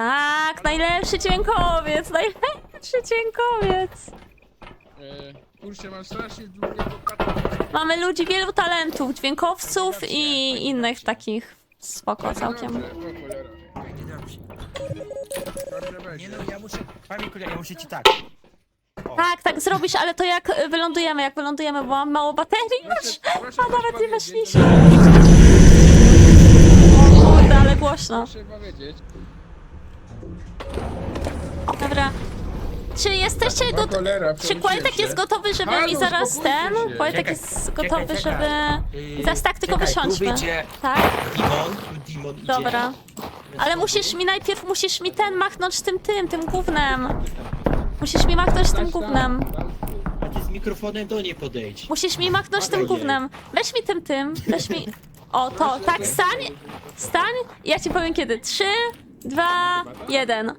Tak, najlepszy dźwiękowiec, najlepszy dźwiękowiec. E, kurczę, mam strasznie długiego kata. Mamy ludzi wielu talentów, dźwiękowców i innych takich. Spoko całkiem. Dobrze, o cholera. Będzie dobrze. Dobrze Nie będzie. no, ja muszę... Panie kolego, ja muszę ci tak. Tak, tak zrobisz, ale to jak y, wylądujemy, jak wylądujemy, bo mam mało baterii już. Proszę, A coś nawet nie powiedzieć, weszliśmy. O kurde, ale głośno. Proszę powiedzieć. Dobra. Czy jesteście O gotowi? cholera, Czy Kłajtek się. jest gotowy, żeby Halo, mi zaraz uspokójcie ten? się. Kłajtek Czekaj, jest czekaj, gotowy, czekaj. żeby... Yy, Zaraz tak tylko czekaj, tu wysiądźmy. wyjdzie Tak? Dimon, Dimon idzie. Dobra. Ale musisz mi najpierw, musisz mi ten machnąć tym tym, tym gównem. Musisz mi machnąć tym gównem. A ty z mikrofonem do niej podejdź. Musisz mi machnąć tym gównem. Weź mi tym tym, weź mi... O, to, tak, stań, stań. Ja ci powiem kiedy. Trzy, dwa, jeden.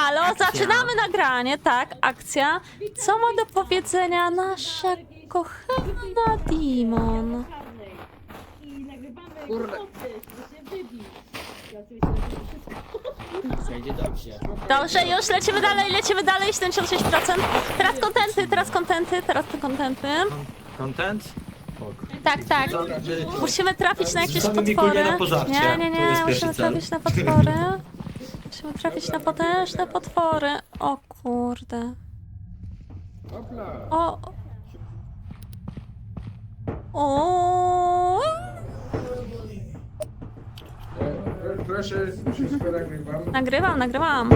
Halo, zaczynamy nagranie, tak, akcja. Co ma do powiedzenia nasza kochana Dimon? Kurde. Dobrze. Dobrze, już lecimy dalej, lecimy dalej, 76%. Teraz kontenty, teraz kontenty, teraz te kontenty. Content? Tak, tak. Musimy trafić na jakieś Rzucamy potwory. Mikulia na pożarcie. Nie, nie, To nie, jest pierwszy musimy cel. trafić na potwory. Musimy trafić na potężne potwory. O kurde. O. O. Proszę, wszystko nagrywam. Nagrywam, nagrywam.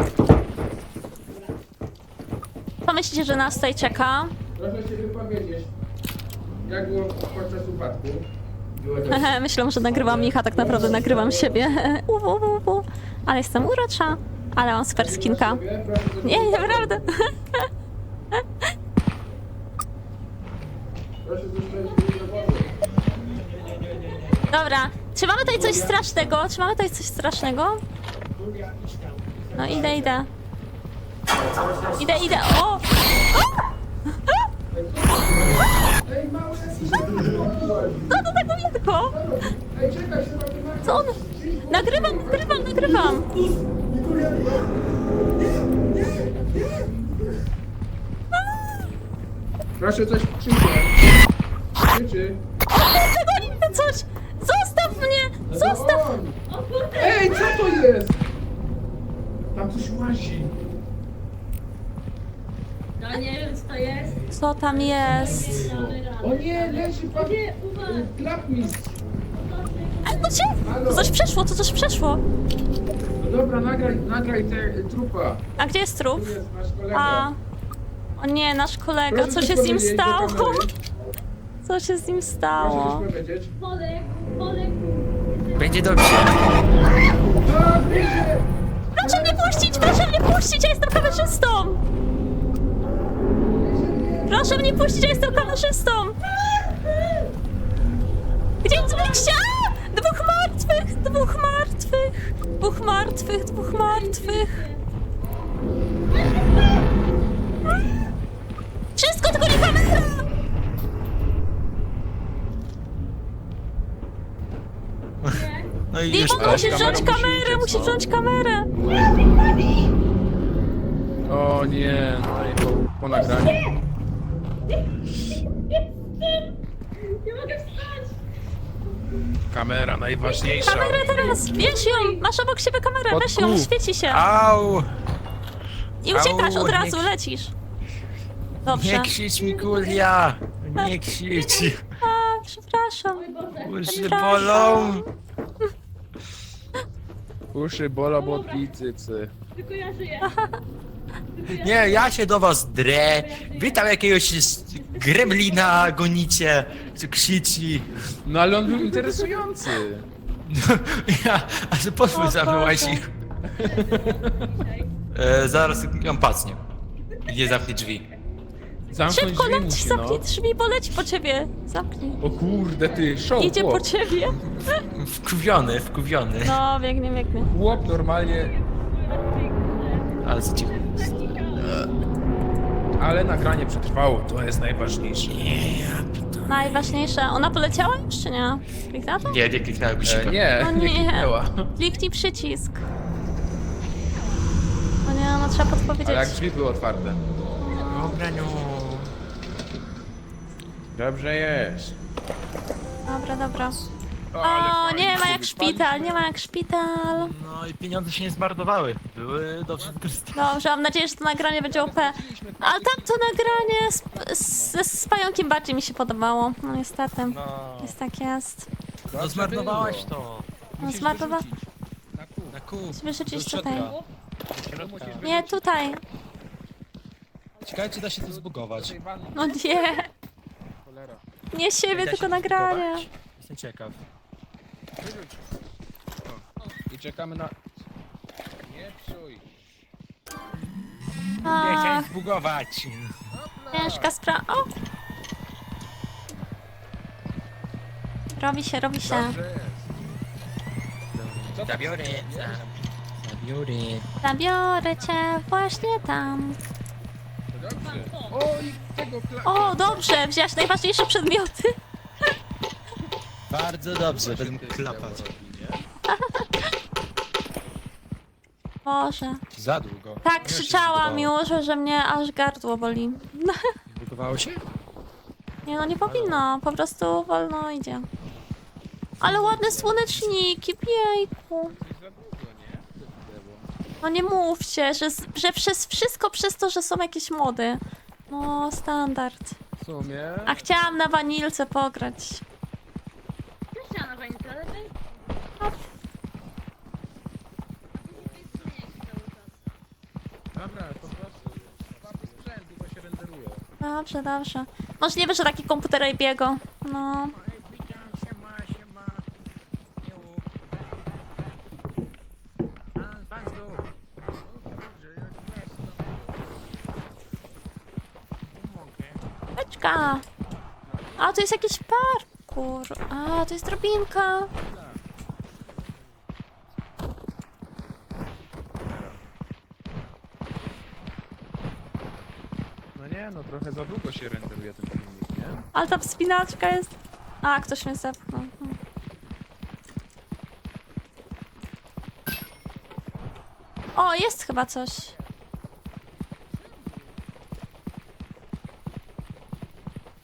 Co myślicie, że nas tutaj czeka? Proszę się wypowiedzieć. Jak było podczas upadku? Myślą, że nagrywam Micha, tak naprawdę nagrywam siebie. U, u, u, u. Ale jestem urocza. Ale mam super skinka. Nie, naprawdę. Dobra, czy mamy tutaj coś strasznego? Czy mamy tutaj coś strasznego? No idę, idę. Idę, idę. O! Co to tak wielko? Ej, czekaj, nagrać. Co on? Nagrywam, nagrywam, nagrywam. Proszę coś krzyczeć. Krzyczy. Goni mnie coś! Zostaw mnie! Zostaw! Ogoń! Ej, co to jest? Tam coś łazi. No nie wiem co to jest. Co tam jest? O nie, leży pan. Klapmistrz. To cię! To coś przeszło, to coś przeszło. No dobra, nagraj, nagraj te trupa. A gdzie jest trup? Tu jest nasz kolega. A. O nie, nasz kolega, Proszę co coś się z nim powiedzieć do stało? kamery. Co się z nim Proszę stało? coś powiedzieć. Będzie dobrze. A! Proszę mnie puścić, proszę mnie puścić, ja jestem kamerzystą! Proszę mnie puścić, ja jestem kamerzystą! Gdzie jest wyjście? Martwych, dwóch martwych, dwóch martwych, dwóch martwych. Wszystko, tylko nie kamera! No i kamerą wziąć musi kamerę, musisz no. wziąć kamerę. O nie, no i po, po nagraniu. Nie mogę wstać. Kamera najważniejsza. Kamerę teraz, weź ją, masz obok siebie kamerę, Pod weź ją, kół. świeci się. Au! I uciekasz, Au, od razu nie- lecisz. Dobrze. Nie krzycz Mikulia! Nie krzycz! A, przepraszam. Uszy bolą! Uszy bolą bo cycy. Tylko ja żyję. Nie, ja się do was drę. Wy tam jakiegoś gremlina gonicie, co krzyczy. No ale on był interesujący. Ja, a że poszły O za mną łazich. E, zaraz ją pacnie. Nie zamknie drzwi. Zamknąć Szybko drzwi leć, musi, no. zamknij drzwi, bo leci po ciebie. Zamknij. O kurde, ty, show, Idzie po chłop. ciebie. Wkuwiony, wkuwiony. No, biegnie, biegnie. Chłop normalnie, Ale co cicho. Ale nagranie przetrwało, to jest najważniejsze. Najważniejsze. Ona poleciała już, czy nie? Kliknęła to? Nie, nie kliknąłem E, guzika. nie, O nie nie. kliknęła. Kliknij przycisk. No, trzeba A podpowiedzieć. jak drzwi były otwarte? Dobra, no. Dobrze jest. Dobra, dobra. Ale O, nie ma jak szpital, nie ma jak szpital. No i pieniądze się nie zmarnowały. Były dobrze wykorzystane. Dobrze, mam nadzieję, że to nagranie będzie OP. A tamto nagranie z, z, z pająkiem bardziej mi się podobało. No niestety. No, Jest tak jest. no zmarnowałaś to. No zmarnowa... Na kół. Na kół. Wyrzucić Do tutaj. środka. Nie, tutaj. Ciekawe, czy da się to zbugować. No nie. Cholera. Nie siebie, tylko to nagranie. Jestem ciekaw. Wyrzuć. I czekamy na... Nie psuj. Nie A, chciałem zbugować. ciężka sprawa. O! Robi się, robi się. Dobrze jest. Co Zabiorę. za- Zabiorę. Zabiorę cię właśnie tam. To dobrze. O, i tego kla... O, dobrze, wziąłeś najważniejsze przedmioty. Bardzo dobrze, będę klapać. Boże. Za długo. Tak się krzyczałam zbugowało. już, że mnie aż gardło boli. Zbugowało się? Nie no, nie powinno, po prostu wolno idzie. Ale ładne słoneczniki, jejku. No nie mówcie, że, z- że przez wszystko przez to, że są jakieś mody. No, standard. W sumie... A chciałam na wanilce pograć. Też chciałam na wanię, ale ty... Dobra, po prostu. Słaby sprzęt, długo się renderuje. Dobrze, dobrze. Możliwe, że taki komputer Abiego. No. Beczka. A, to jest jakiś parkour. A, to jest drobinka. No nie, no trochę za długo się renderuje ten filmik, nie? Ale ta wspinaczka jest... A, ktoś mnie zepchnął. O, jest chyba coś.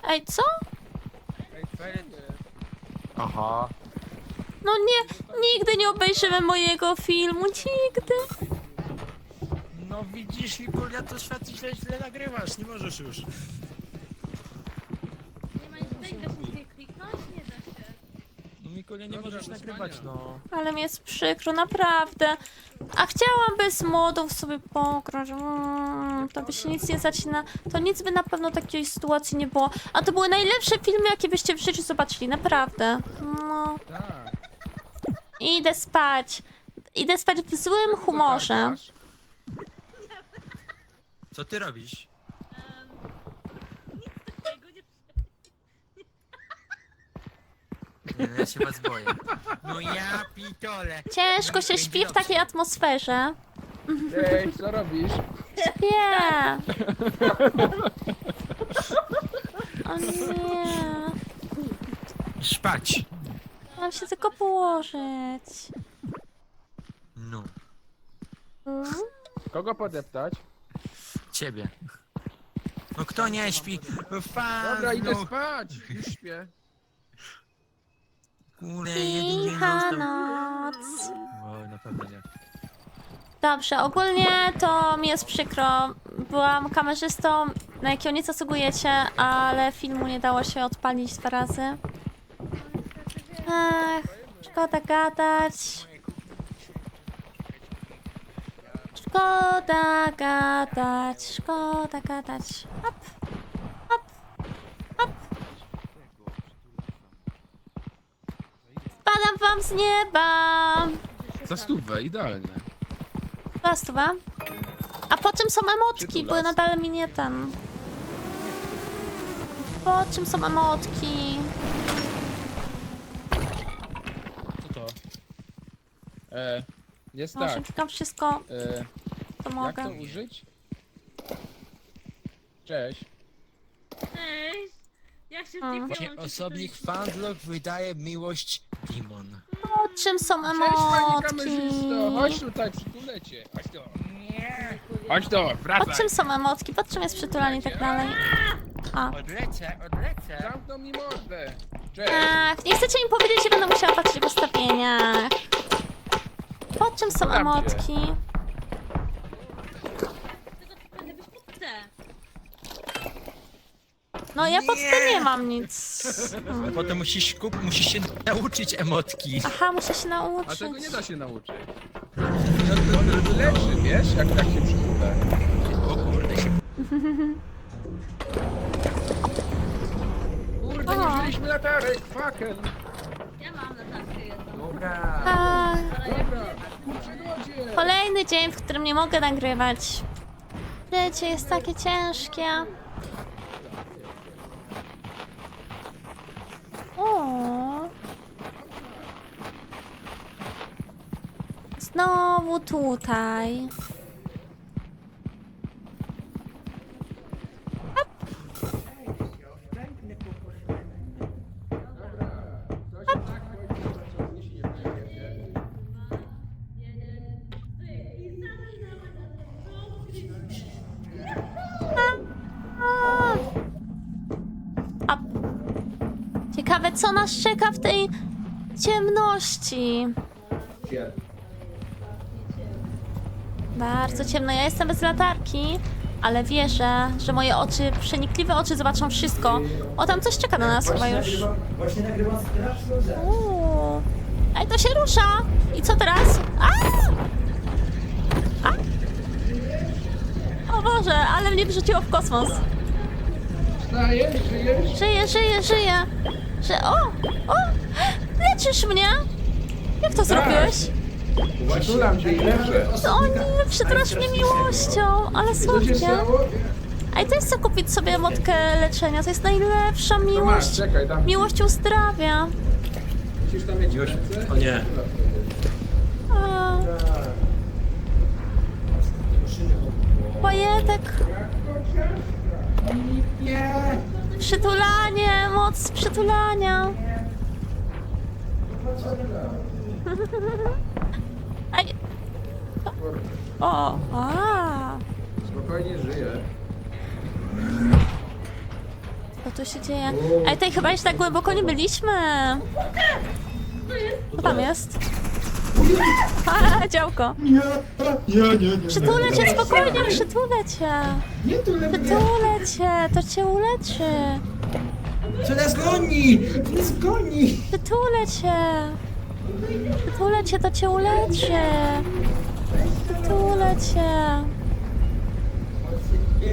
Ej, co? Ej, fajnie. Aha. No nie, nigdy nie obejrzymy mojego filmu, nigdy. No widzisz, Ligulia, to świat źle, źle nagrywasz, nie możesz już. Nie ma nic tutaj, da się nie kliknąć? Nie da się. No Mikulia, nie Dobra, możesz do nagrywać, spania. no. Ale mi jest przykro, naprawdę. A chciałam bez modów sobie pograć. Mm, to by się nic nie zacina. To nic by na pewno takiej sytuacji nie było. A to były najlepsze filmy, jakie byście w życiu zobaczyli, naprawdę. No. Tak. Idę spać. Idę spać w złym humorze. Co ty robisz? Nie, no ja się was boję. No ja pitole. Ciężko się śpi w takiej atmosferze. Ej, co robisz? Nie. O nie. Szpać. Mam się tylko położyć. No, Mm? Kogo podeptać? Ciebie. No kto nie śpi? Fan, Dobra, idę no, spać. Już śpię. kurde, jeden dzień Cicha został. noc. O, na pewno nie. Dobrze, ogólnie to mi jest przykro. Byłam kamerzystą, na jakiego nie zasługujecie, ale filmu nie dało się odpalić dwa razy. Ach, szkoda gadać. Szkoda gadać, szkoda gadać. Hop, hop, hop. Spadam wam z nieba. Za stówę, idealnie. Plastuwa. A po czym są emotki? Były nadal mi nie ten. Po czym są emotki? Co to? E, jest Może tak. klikam wszystko, E, co jak mogę. to użyć? Cześć. Ej, jak się Mm. kliknąć? Właśnie osobnik Fandlock wydaje miłość Demon. Po czym są Cześć pani emotki? kamerzysto, chodź tutaj, przytulę cię. Chodź tu. Julia, Chodź do, Pod wracaj. czym są emotki? Pod czym jest przytulanie i tak dalej? A. Odlecę, odlecę. Zamknął mi mordę. Cześć. Ach, nie chcecie mi powiedzieć, że będę musiała patrzeć w ustawieniach. Pod czym są Zobaczcie. emotki? Tego będę być pod C. No ja pod tym nie mam nic. No Potem musisz kup, musisz się nauczyć emotki. Aha, muszę się A nauczyć. tego nie da się nauczyć. No to, leży, wiesz, jak tak się przytula. O kurde się. Kurde, nie wzięliśmy latarek, fucker. Ja mam latarkę jedną. Dobra. A. Przygodzie. kolejny dzień, w którym nie mogę nagrywać. Życie jest takie ciężkie. O. Znowu tutaj. A. Ciekawe, co nas czeka w tej ciemności. Bardzo ciemno. Ja jestem bez latarki, ale wierzę, że moje oczy, przenikliwe oczy zobaczą wszystko. O, tam coś czeka na nas chyba już. Właśnie nagrywam straszną rzecz. Uuu. Ej, to się rusza! I co teraz? A! A! O Boże, ale mnie wrzuciło w kosmos. Wstajesz, żyjesz? Żyję, żyję, żyję. Że o! O! Leczysz mnie? Jak to zrobiłeś? Przytulam cię i leczę. No o nie, przytulasz mnie miłością, ale Co się słodkie. stało? A i też chcę kupić sobie motkę leczenia, to jest najlepsza To masz, miłość. czekaj, dam. Miłość uzdrawia. Musisz tam mieć ręce. o nie. A, Pojetek, Nie. Przytulanie, moc przytulania. Ej. O, a, Spokojnie żyję. co tu się dzieje? Ej, tutaj chyba jeszcze tak głęboko nie byliśmy. Co tam jest? A, działko. Nie, nie, nie, nie. Przytulę cię, spokojnie, przytulę cię. Nie tyle mnie. Przytulę cię, to cię uleczy. Co nas goni? Nas goni. Przytulę cię. Przytulę cię, to cię uleczy. Przytulę cię.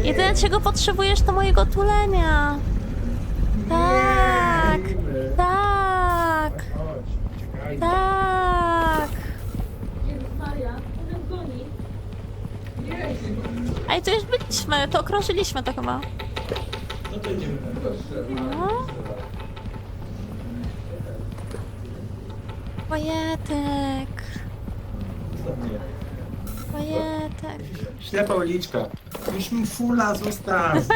Jedyne czego potrzebujesz to mojego tulenia. Tak, tak, tak. Jezus Maria, to nas goni. Ej, to już byliśmy, to okrążyliśmy to chyba. No to idziemy. No. Pojetek, pojetek. Ślepa uliczka. Już mi fula zostaw.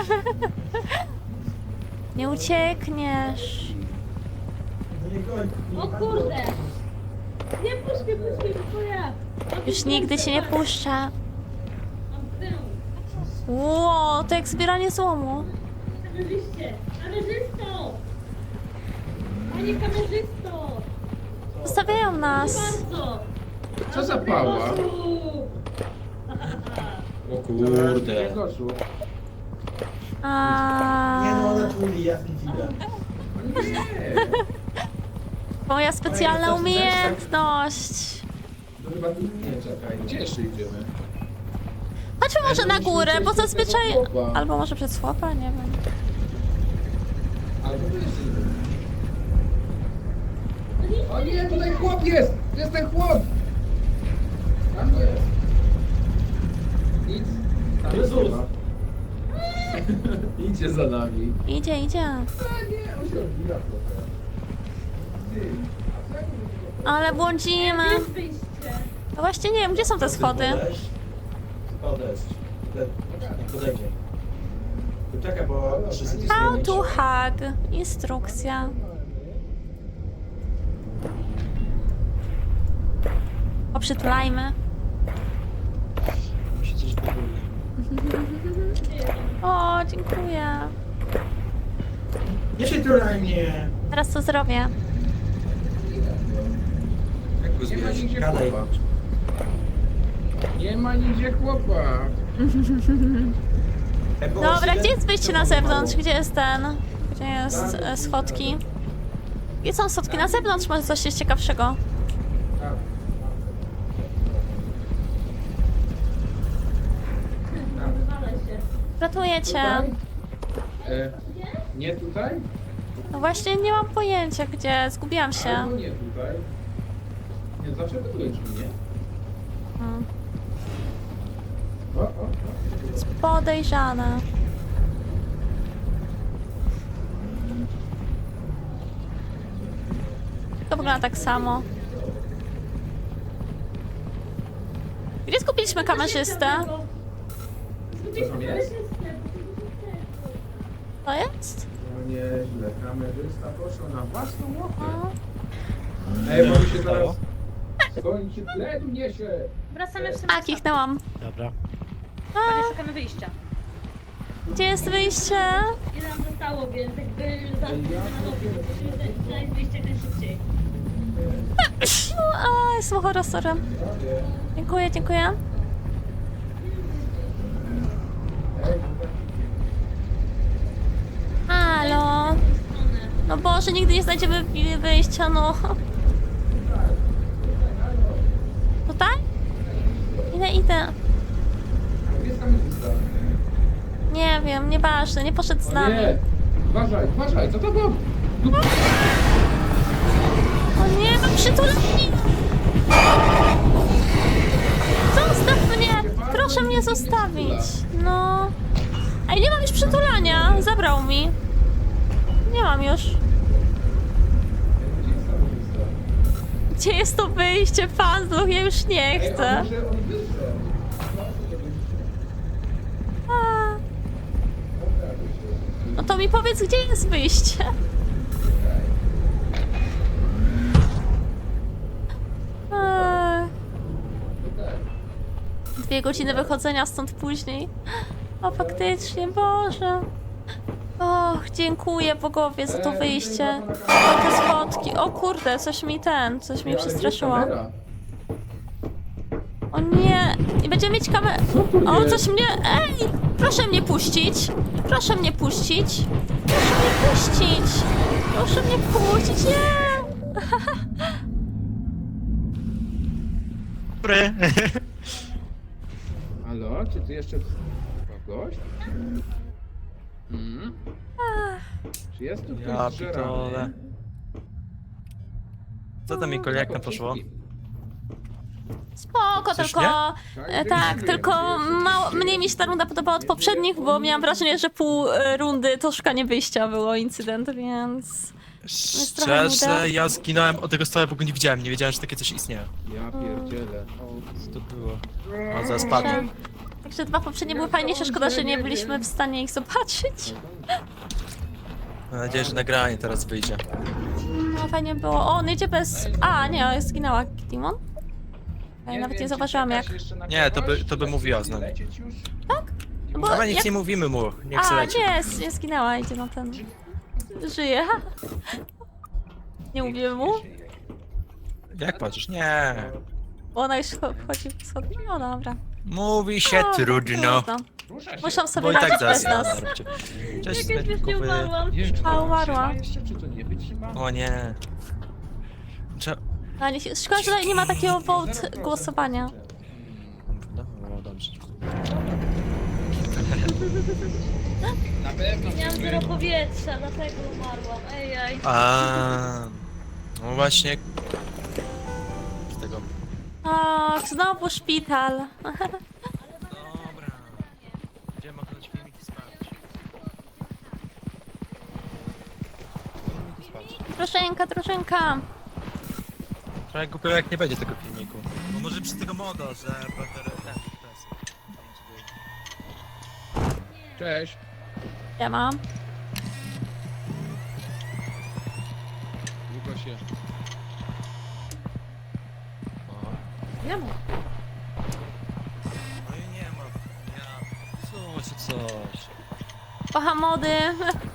Nie uciekniesz. No. O kurde! Nie puść mnie, puść mnie, bo ja. Już nigdy się nie puszcza. Ło, to jak zbieranie złomu. Kamerzyście! Kamerzysto! Panie kamerzysto! Zostawiają nas. Bardzo! Co za pała? O kurde. Goszu. A, Nie no, ona tuli, ja widzę. Nie. moja specjalna umiejętność. To chyba tu nie, czekaj. Gdzie jeszcze idziemy? Chodźmy może na górę, bo zazwyczaj... Chłopa. Albo może przed słopa, nie wiem. Albo idziemy. O nie, tutaj chłop jest! Jest ten chłop! Tam jest. Nic. Tam Jezus. ma. Idzie za nami. Idzie, idzie. A nie, on się odbija trochę. Ty, a co jak on Ale błądzimy. Jest wyjście. No właśnie nie wiem, gdzie są te schody. Podejść. Nie podejdzie. Poczekaj, bo How to hug. Instrukcja. Coś wybrać. O, dziękuję. Nie przytulaj mnie. Teraz co zrobię? Jak go zbierać? Gadaj. Nie ma nigdzie chłopa. Dobra, gdzie jest wyjście na zewnątrz? Gdzie jest ten? Gdzie jest e, schodki? Gdzie są schodki na zewnątrz? Może coś jest ciekawszego. Tak. Ratuję cię. Tutaj? E, nie tutaj? No właśnie nie mam pojęcia gdzie, zgubiłam się. Albo nie tutaj. Nie, dlaczego tu jest nie? Hmm. O, o, o. Podejrzane. To wygląda tak samo. Gdzie skupiliśmy kamerzystę? Co tam jest? To jest? No nieźle, kamerzysta poszło na własną łapę. O, Ej, bo mi się zaraz skończy tlen niesie. Wracamy w A, samym kichnęłam. Dobra. Ale szukamy wyjścia. Gdzie jest wyjście? Ile nam zostało, więc jakby znaleźć wyjście jak najszybciej. A, jest horrorem. Dziękuję, dziękuję. Halo. No Boże, nigdy nie znajdziemy wyjścia, no. Tutaj? Idę, idę. Nie wiem, nieważne, nie poszedł z nami. nie! Uważaj, uważaj, co to było? O nie, mam przytulanie! Zostaw mnie! Proszę mnie zostawić. No. Ej, nie mam już przytulania. Zabrał mi. Nie mam już. Gdzie jest to wyjście, fanzluch? Ja już nie Ej, chcę. może on wyszedł? A. No to mi powiedz, gdzie jest wyjście. Dwie godziny wychodzenia stąd później. O, faktycznie, Boże. Och, dziękuję Bogowie za to wyjście. O, te schodki. O kurde, coś mi ten, coś jest przestraszyło. O nie! I będziemy mieć kamerę. O, coś mnie. Ej! Proszę mnie puścić! Proszę mnie puścić! Proszę mnie puścić! Proszę mnie puścić! Nie! Dobry. Halo, czy ty jeszcze kogoś? Hmm? Czy jest tu ktoś Ja zżerany? pitole. Co tam mi kolejka poszło? Spoko, Coś tylko. nie? E, tak, tylko mało, mniej mi się ta runda podobała od poprzednich, bo miałam wrażenie, że pół e, rundy to szukanie wyjścia było incydent, więc. Jest trochę nuda. Szczerze, ja zginąłem od tego stołu, bo go nie widziałem. Nie wiedziałem, że takie coś istnieje. Ja pierdzielę. Co to było? O, zaraz padłem. Także dwa poprzednie były fajniejsze, szkoda, że nie byliśmy w stanie ich zobaczyć. Mam nadzieję, że nagranie teraz wyjdzie. No fajnie było. O, on jedzie bez. A, nie, zginęła Dimon. Ja nawet nie zauważyłam jak. Nie, to by- to by mówiła z nami. No bo Chyba nic jak... nie mówimy mu, nie chce A, lecieć. nie, nie zginęła, idzie na ten. Żyje. Nie mówimy mu? Jak patrzysz? Nie. Bo ona już cho- wchodzi w schodki. No dobra. Mówi się O, trudno. trudno. Muszą sobie Bo i tak radzić zaraz bez nas. Cześć, Jak już nie umarłam. A, umarła. O nie. Cze... A nie, szkoda, że tutaj nie ma takiego vote głosowania. Dobra, dobrze. Na pewno. Miałam zero powietrza, dlatego umarłam. Ej, ej. A, no właśnie. Z tego. Och, znowu szpital. Dobra. Będziemy oglądać spać. Drużynka, drużynka. Trochę głupio jak nie będzie tego filmiku. Bo może przy tego moda, że będę ten FPS. Cześć. Ja mam. Długo się. Ja mam. No i nie ma. Ja. Coś, coś. Kocham mody.